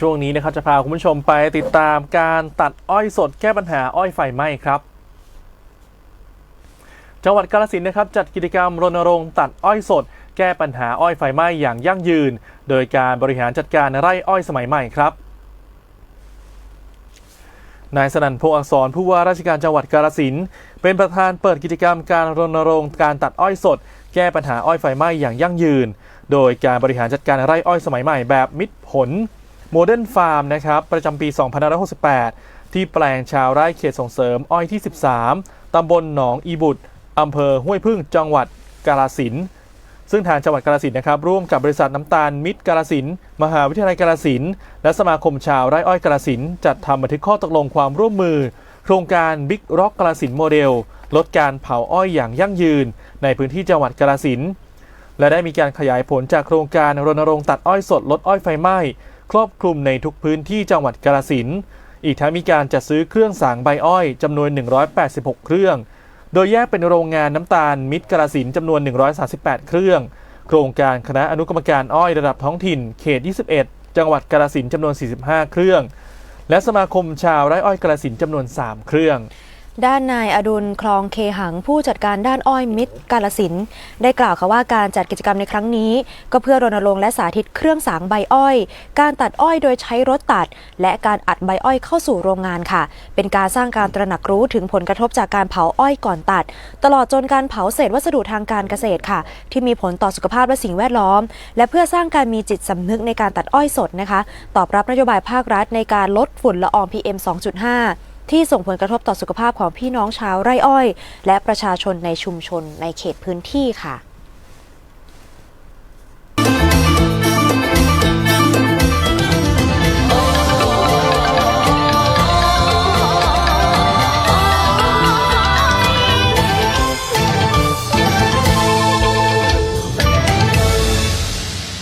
ช่วงนี้นะครับจะพาคุณผู้ชมไปติดตามการตัดอ้อยสดแก้ปัญหาอ้อยไฟไหม้ครับ จังหวัดกาฬสินธุ์นะครับจัดกิจกรรมรณรงค์ตัดอ้อยสด แก้ปัญหาอ้อยไฟไหม้อย่างยั่งยืน โดยการบริหารจัดการไร่อ้อยสมัยใหม่ครับนายสนั่นพงษ์อักษรผู้ว่าราชการจังหวัดกาฬสินธุ์เป็นประธานเปิดกิจกรรมการรณรงค์การตัดอ้อยสด แก้ปัญหาอ้อยไฟไหม้อย่างยั่งยืน โดยการบริหารจัดการไร่อ้อยสมัยใหม่แบบมิตรผล โมเดิร์นฟาร์มนะครับประจำปี 2568 ที่แปลงชาวไร่เขตส่งเสริมอ้อยที่ 13 ตำบลหนองอีบุตรอำเภอห้วยพึ่งจังหวัดกาฬสินซึ่งทางจังหวัดกาฬสินนะครับร่วมกับบริษัทน้ำตาลมิตรกาฬสินมหาวิทยาลัยกาฬสินและสมาคมชาวไร่อ้อยกาฬสินจัดทำบันทึกข้อตกลงความร่วมมือ โครงการบิ๊กร็อกกาฬสินโมเดล ลดการเผาอ้อยอย่างยั่งยืน ในพื้นที่จังหวัดกาฬสินและได้มีการขยายผลจากโครงการรณรงค์ตัดอ้อยสดลดอ้อยไฟไหม้ ครอบคลุมในทุกพื้นที่จังหวัดกาฬสินธุ์อีกทั้งมีการจัดซื้อเครื่องสางใบอ้อยจำนวน 186 เครื่อง โดยแยกเป็นโรงงานน้ำตาลมิตรกาฬสินธุ์จำนวน 138 เครื่อง โครงการคณะอนุกรรมการอ้อยระดับท้องถิ่น เขต 21 จังหวัดกาฬสินธุ์จำนวน 45 เครื่อง และสมาคมชาวไร่อ้อยกาฬสินธุ์จำนวน 3 เครื่อง ด้านนายอดุลคลองเคหังผู้จัดการด้านอ้อยมิตรกาลสินได้กล่าวค่ะว่าการจัดกิจกรรมในครั้งนี้ ก็เพื่อรณรงค์และสาธิตเครื่องสางใบอ้อย การตัดอ้อยโดยใช้รถตัด และการอัดใบอ้อยเข้าสู่โรงงานค่ะ เป็นการสร้างการตระหนักรู้ถึงผลกระทบจากการเผาอ้อยก่อนตัด ตลอดจนการเผาเศษวัสดุทางการเกษตรค่ะ ที่มีผลต่อสุขภาพและสิ่งแวดล้อม และเพื่อสร้างการมีจิตสำนึกในการตัดอ้อยสดนะคะ ตอบรับนโยบายภาครัฐในการลดฝุ่นละออง PM 2.5 ที่ส่งผลกระทบต่อสุขภาพของพี่น้องชาวไร่อ้อย และประชาชนในชุมชนในเขตพื้นที่ค่ะ